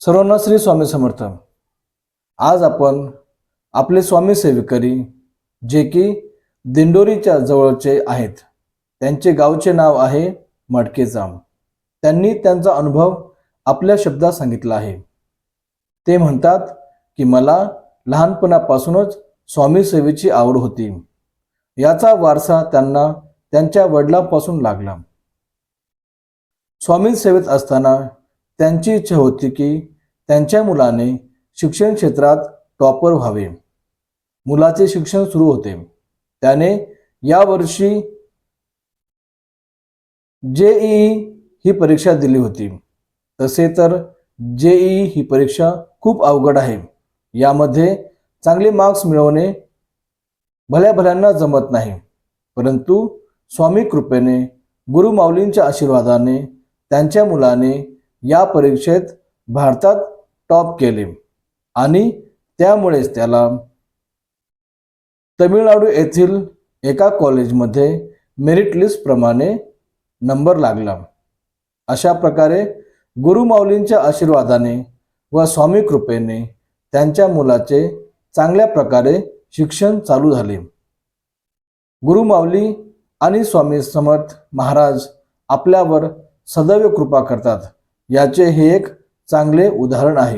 सर्वांना श्री स्वामी समर्थ. आज आपण आपले स्वामी सेविकरी जे की दिंडोरीच्या जवळचे आहेत त्यांचे गावचे नाव आहे मडकेजाम त्यांनी त्यांचा अनुभव आपल्या शब्दात सांगितला आहे. ते म्हणतात की मला लहानपणापासूनच स्वामी सेवेची आवड होती. याचा वारसा त्यांना त्यांच्या वडिलांपासून लागला. स्वामी सेवेत असताना त्यांची इच्छा होती की त्यांच्या मुलाने शिक्षण क्षेत्रात टॉपर व्हावे. मुलाचे शिक्षण सुरू होते. त्याने यावर्षी जेईई ही परीक्षा दिली होती. तसे तर जेईई ही परीक्षा खूप अवघड आहे. यामध्ये चांगले मार्क्स मिळवणे भल्या भल्यांना जमत नाही. परंतु स्वामी कृपेने गुरुमाऊलींच्या आशीर्वादाने त्यांच्या मुलाने या परीक्षेत भारतात टॉप केले. आणि त्यामुळेच त्याला तमिळनाडू येथील एका कॉलेजमध्ये मेरिट लिस्टप्रमाणे नंबर लागला. अशा प्रकारे गुरुमाऊलींच्या आशीर्वादाने व स्वामी कृपेने त्यांच्या मुलाचे चांगल्या प्रकारे शिक्षण चालू झाले. गुरुमाऊली आणि स्वामी समर्थ महाराज आपल्यावर सदैव कृपा करतात. याचे हे एक चांगले उदाहरण आहे.